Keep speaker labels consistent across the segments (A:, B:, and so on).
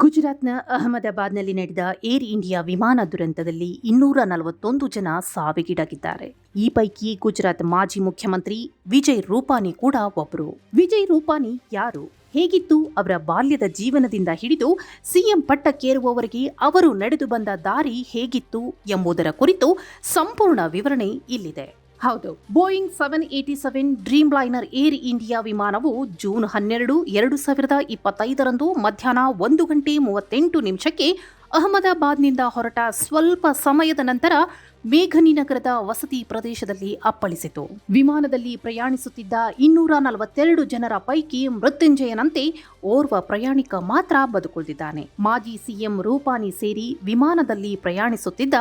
A: ಗುಜರಾತ್ನ ಅಹಮದಾಬಾದ್ನಲ್ಲಿ ನಡೆದ ಏರ್ ಇಂಡಿಯಾ ವಿಮಾನ ದುರಂತದಲ್ಲಿ ಇನ್ನೂರ ನಲವತ್ತೊಂದು ಜನ ಸಾವಿಗೀಡಾಗಿದ್ದಾರೆ. ಈ ಪೈಕಿ ಗುಜರಾತ್ ಮಾಜಿ ಮುಖ್ಯಮಂತ್ರಿ ವಿಜಯ್ ರೂಪಾನಿ ಕೂಡ ಒಬ್ಬರು ವಿಜಯ್ ರೂಪಾನಿ ಯಾರು? ಹೇಗಿತ್ತು? ಅವರ ಬಾಲ್ಯದ ಜೀವನದಿಂದ ಹಿಡಿದು ಸಿಎಂ ಪಟ್ಟಕ್ಕೇರುವವರೆಗೆ ಅವರು ನಡೆದು ಬಂದ ದಾರಿ ಹೇಗಿತ್ತು ಎಂಬುದರ ಕುರಿತು ಸಂಪೂರ್ಣ ವಿವರಣೆ ಇಲ್ಲಿದೆ. ಹೌದು. Boeing seven eighty seven Dreamliner Air India ವಿಮಾನವು ಜೂನ್ ಹನ್ನೆರಡು, ಎರಡು ಸಾವಿರದ ಇಪ್ಪತ್ತೈದರಂದು ಮಧ್ಯಾಹ್ನ ಒಂದು ಗಂಟೆ ಮೂವತ್ತೆಂಟು ನಿಮಿಷಕ್ಕೆ ಅಹಮದಾಬಾದ್ನಿಂದ ಹೊರಟ ಸ್ವಲ್ಪ ಸಮಯದ ನಂತರ ಮೇಘನಿ ನಗರದ ವಸತಿ ಪ್ರದೇಶದಲ್ಲಿ ಅಪ್ಪಳಿಸಿತು. ವಿಮಾನದಲ್ಲಿ ಪ್ರಯಾಣಿಸುತ್ತಿದ್ದ ಇನ್ನೂರ ನಲವತ್ತೆರಡು ಜನರ ಪೈಕಿ ಮೃತ್ಯುಂಜಯನಂತೆ ಓರ್ವ ಪ್ರಯಾಣಿಕ ಮಾತ್ರ ಬದುಕುಳಿದಿದ್ದಾನೆ. ಮಾಜಿ ಸಿಎಂ ರೂಪಾನಿ ಸೇರಿ ವಿಮಾನದಲ್ಲಿ ಪ್ರಯಾಣಿಸುತ್ತಿದ್ದ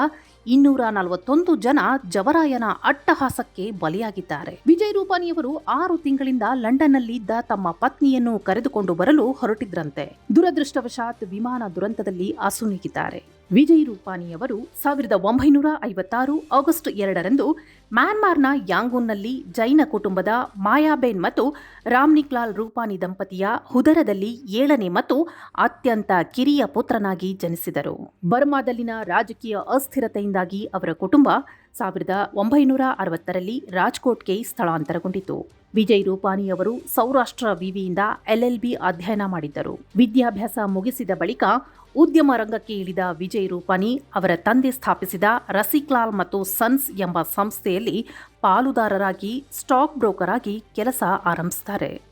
A: ಇನ್ನೂರ ನಲವತ್ತೊಂದು ಜನ ಜವರಾಯನ ಅಟ್ಟಹಾಸಕ್ಕೆ ಬಲಿಯಾಗಿದ್ದಾರೆ. ವಿಜಯ್ ರೂಪಾನಿಯವರು ಆರು ತಿಂಗಳಿಂದ ಲಂಡನ್ನಲ್ಲಿದ್ದ ತಮ್ಮ ಪತ್ನಿಯನ್ನು ಕರೆದುಕೊಂಡು ಬರಲು ಹೊರಟಿದ್ರಂತೆ. ದುರದೃಷ್ಟವಶಾತ್ ವಿಮಾನ ದುರಂತದಲ್ಲಿ ಅಸುನೀಗಿದ್ದಾರೆ. ವಿಜಯ್ ರೂಪಾನಿಯವರು ಸಾವಿರದ ಒಂಬೈನೂರ ಐವತ್ತಾರು ಆಗಸ್ಟ್ ಎರಡರಂದು ಮ್ಯಾನ್ಮಾರ್ನ ಯಾಂಗೂನ್ನಲ್ಲಿ ಜೈನ ಕುಟುಂಬದ ಮಾಯಾಬೇನ್ ಮತ್ತು ರಾಮ್ನಿಕ್ಲಾಲ್ ರೂಪಾನಿ ದಂಪತಿಯ ಹುದರದಲ್ಲಿ ಏಳನೇ ಮತ್ತು ಅತ್ಯಂತ ಕಿರಿಯ ಪುತ್ರನಾಗಿ ಜನಿಸಿದರು. ಬರ್ಮಾದಲ್ಲಿನ ರಾಜಕೀಯ ಅಸ್ಥಿರತೆಯಿಂದಾಗಿ ಅವರ ಕುಟುಂಬ ಸಾವಿರದ ಒಂಬೈನೂರ ಅರವತ್ತರಲ್ಲಿ ರಾಜ್ಕೋಟ್ಗೆ ಸ್ಥಳಾಂತರಗೊಂಡಿತು. ವಿಜಯ್ ರೂಪಾನಿ ಅವರು ಸೌರಾಷ್ಟ್ರ ವಿವಿಯಿಂದ ಎಲ್ಎಲ್ಬಿ ಅಧ್ಯಯನ ಮಾಡಿದ್ದರು. ವಿದ್ಯಾಭ್ಯಾಸ ಮುಗಿಸಿದ ಬಳಿಕ ಉದ್ಯಮ ರಂಗಕ್ಕೆ ಇಳಿದ ವಿಜಯ್ ರೂಪಾನಿ ಅವರ ತಂದೆ ಸ್ಥಾಪಿಸಿದ ರಸಿಕ್ಲಾಲ್ ಮತ್ತು ಸನ್ಸ್ ಎಂಬ ಸಂಸ್ಥೆಯಲ್ಲಿ ಪಾಲುದಾರರಾಗಿ, ಸ್ಟಾಕ್ ಬ್ರೋಕರ್ ಆಗಿ ಕೆಲಸ ಆರಂಭಿಸುತ್ತಾರೆ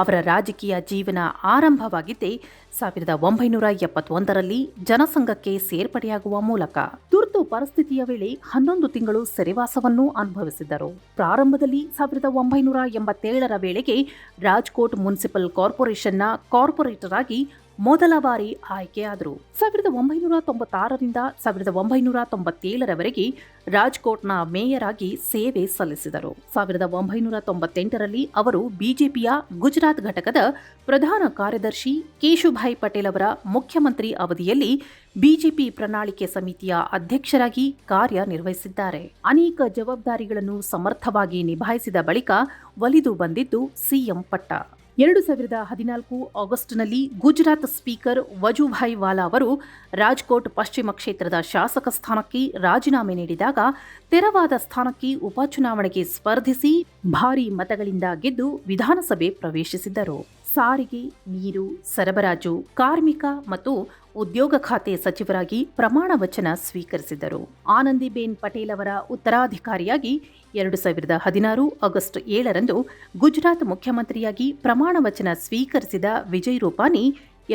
A: ಅವರ ರಾಜಕೀಯ ಜೀವನ ಆರಂಭವಾಗಿದ್ದೇ ಸಾವಿರದ ಒಂಬೈನೂರ ಎಪ್ಪತ್ತೊಂದರಲ್ಲಿ ಜನಸಂಘಕ್ಕೆ ಸೇರ್ಪಡೆಯಾಗುವ ಮೂಲಕ ತುರ್ತು ಪರಿಸ್ಥಿತಿಯ ವೇಳೆ ಹನ್ನೊಂದು ತಿಂಗಳು ಸೆರೆವಾಸವನ್ನು ಅನುಭವಿಸಿದ್ದರು. ಪ್ರಾರಂಭದಲ್ಲಿ ಸಾವಿರದ ಒಂಬೈನೂರ ಎಂಬತ್ತೇಳರ ವೇಳೆಗೆ ರಾಜ್ಕೋಟ್ ಮುನ್ಸಿಪಲ್ ಕಾರ್ಪೊರೇಷನ್ನ ಕಾರ್ಪೊರೇಟರ್ ಆಗಿ ಮೊದಲ ಬಾರಿ ಆಯ್ಕೆಯಾದರು. ಸಾವಿರದ ಒಂಬೈನೂರ ತೊಂಬತ್ತಾರರಿಂದ ಸಾವಿರದ ಒಂಬೈನೂರ ತೊಂಬತ್ತೇಳರವರೆಗೆ ರಾಜ್ಕೋಟ್ನ ಮೇಯರ್ ಆಗಿ ಸೇವೆ ಸಲ್ಲಿಸಿದರು. ಸಾವಿರದ ಒಂಬೈನೂರ ತೊಂಬತ್ತೆಂಟರಲ್ಲಿ ಅವರು ಬಿಜೆಪಿಯ ಗುಜರಾತ್ ಘಟಕದ ಪ್ರಧಾನ ಕಾರ್ಯದರ್ಶಿ ಕೇಶುಭಾಯ್ ಪಟೇಲ್ ಅವರ ಮುಖ್ಯಮಂತ್ರಿ ಅವಧಿಯಲ್ಲಿ ಬಿಜೆಪಿ ಪ್ರಣಾಳಿಕೆ ಸಮಿತಿಯ ಅಧ್ಯಕ್ಷರಾಗಿ ಕಾರ್ಯನಿರ್ವಹಿಸಿದ್ದಾರೆ. ಅನೇಕ ಜವಾಬ್ದಾರಿಗಳನ್ನು ಸಮರ್ಥವಾಗಿ ನಿಭಾಯಿಸಿದ ಬಳಿಕ ಒಲಿದು ಬಂದಿದ್ದು ಸಿಎಂ ಪಟ್ಟ. ಎರಡು ಸಾವಿರದ ಹದಿನಾಲ್ಕು ಆಗಸ್ಟ್ನಲ್ಲಿ ಗುಜರಾತ್ ಸ್ಪೀಕರ್ ವಜುಭಾಯ್ ವಾಲಾ ಅವರು ರಾಜ್ಕೋಟ್ ಪಶ್ಚಿಮ ಕ್ಷೇತ್ರದ ಶಾಸಕ ಸ್ಥಾನಕ್ಕೆ ರಾಜೀನಾಮೆ ನೀಡಿದಾಗ ತೆರವಾದ ಸ್ಥಾನಕ್ಕೆ ಉಪಚುನಾವಣೆಗೆ ಸ್ಪರ್ಧಿಸಿ ಭಾರೀ ಮತಗಳಿಂದ ಗೆದ್ದು ವಿಧಾನಸಭೆ ಪ್ರವೇಶಿಸಿದ್ದರು. ಸಾರಿಗೆ, ನೀರು, ಸರಬರಾಜು, ಕಾರ್ಮಿಕ ಮತ್ತು ಉದ್ಯೋಗ ಖಾತೆ ಸಚಿವರಾಗಿ ಪ್ರಮಾಣ ವಚನ ಸ್ವೀಕರಿಸಿದರು. ಆನಂದಿಬೇನ್ ಪಟೇಲ್ ಅವರ ಉತ್ತರಾಧಿಕಾರಿಯಾಗಿ ಎರಡು ಸಾವಿರದ ಹದಿನಾರು ಆಗಸ್ಟ್ ಏಳರಂದು ಗುಜರಾತ್ ಮುಖ್ಯಮಂತ್ರಿಯಾಗಿ ಪ್ರಮಾಣ ವಚನ ಸ್ವೀಕರಿಸಿದ ವಿಜಯ್ ರೂಪಾನಿ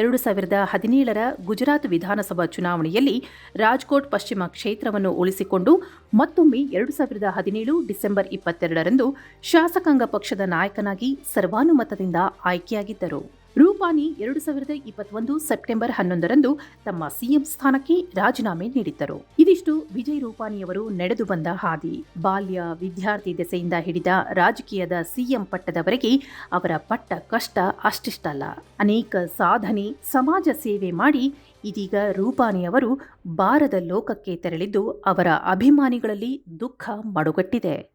A: ಎರಡು ಸಾವಿರದ ಹದಿನೇಳರ ಗುಜರಾತ್ ವಿಧಾನಸಭಾ ಚುನಾವಣೆಯಲ್ಲಿ ರಾಜ್ಕೋಟ್ ಪಶ್ಚಿಮ ಕ್ಷೇತ್ರವನ್ನು ಉಳಿಸಿಕೊಂಡು ಮತ್ತೊಮ್ಮೆ ಎರಡು ಸಾವಿರದ ಹದಿನೇಳು ಡಿಸೆಂಬರ್ ಇಪ್ಪತ್ತೆರಡರಂದು ಶಾಸಕಾಂಗ ಪಕ್ಷದ ನಾಯಕನಾಗಿ ಸರ್ವಾನುಮತದಿಂದ ಆಯ್ಕೆಯಾಗಿದ್ದರು. ರೂಪಾನಿ ಎರಡು ಸಾವಿರದ ಇಪ್ಪತ್ತೊಂದು ಸೆಪ್ಟೆಂಬರ್ ಹನ್ನೊಂದರಂದು ತಮ್ಮ ಸಿಎಂ ಸ್ಥಾನಕ್ಕೆ ರಾಜೀನಾಮೆ ನೀಡಿದ್ದರು. ಇದಿಷ್ಟು ವಿಜಯ್ ರೂಪಾನಿಯವರು ನಡೆದು ಬಂದ ಹಾದಿ. ಬಾಲ್ಯ ವಿದ್ಯಾರ್ಥಿ ದೆಸೆಯಿಂದ ಹಿಡಿದ ರಾಜಕೀಯದ ಸಿಎಂ ಪಟ್ಟದವರೆಗೆ ಅವರ ಪಟ್ಟ ಕಷ್ಟ ಅಷ್ಟಿಷ್ಟಲ್ಲ. ಅನೇಕ ಸಾಧನೆ, ಸಮಾಜ ಸೇವೆ ಮಾಡಿ ಇದೀಗ ರೂಪಾನಿಯವರು ಬಾರದ ಲೋಕಕ್ಕೆ ತೆರಳಿದ್ದು ಅವರ ಅಭಿಮಾನಿಗಳಲ್ಲಿ ದುಃಖ ಮಡುಗಟ್ಟಿದೆ.